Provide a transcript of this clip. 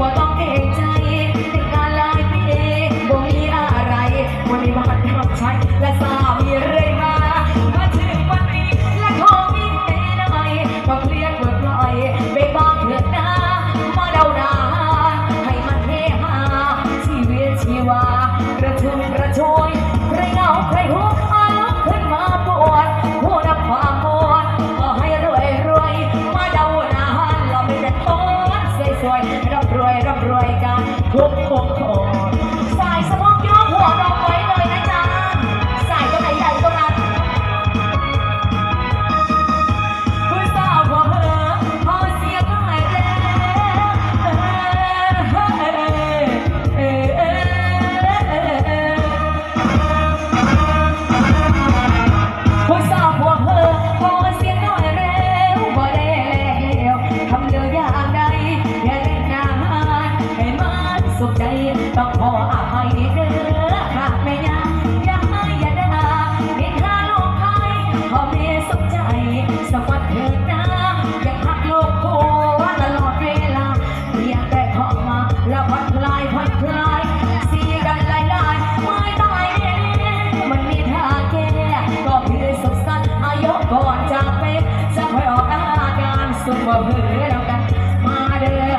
บ่ต้องเอกใจแต่งานลายไปเองบ่มีอะไรวันนี้มาหัดทำใช้และสามีเรื่อยมา มาถึงวันนี้และขอมีเต่หน่อยมาเคลียร์เปิดลอยไปบอกเถิดนะมาเดานาให้มันเฮฮาชีวิตชีวากระชุ่มกระชว ร่ำรวยร่ำรวยกันทุกคน สุขใจต้องขออภัยเด้อหากแม่ยาอย่าให้อย่าด่าเด็กข้าลูกใครพ่อแม่สุขใจสวัสดีนะอย่าพักโลกโคตลอดเวลาเรียกแต่พ่อมาล้วผ่คลายผ่อคลายเสียดันหลายลายไม่ตายแน่มันมีท่าแก้ก็คือสุขสันต์อายุก่อนจากไปจะคอยออกอาการสุขบ่เพื่อแล้วกันมาเด้อ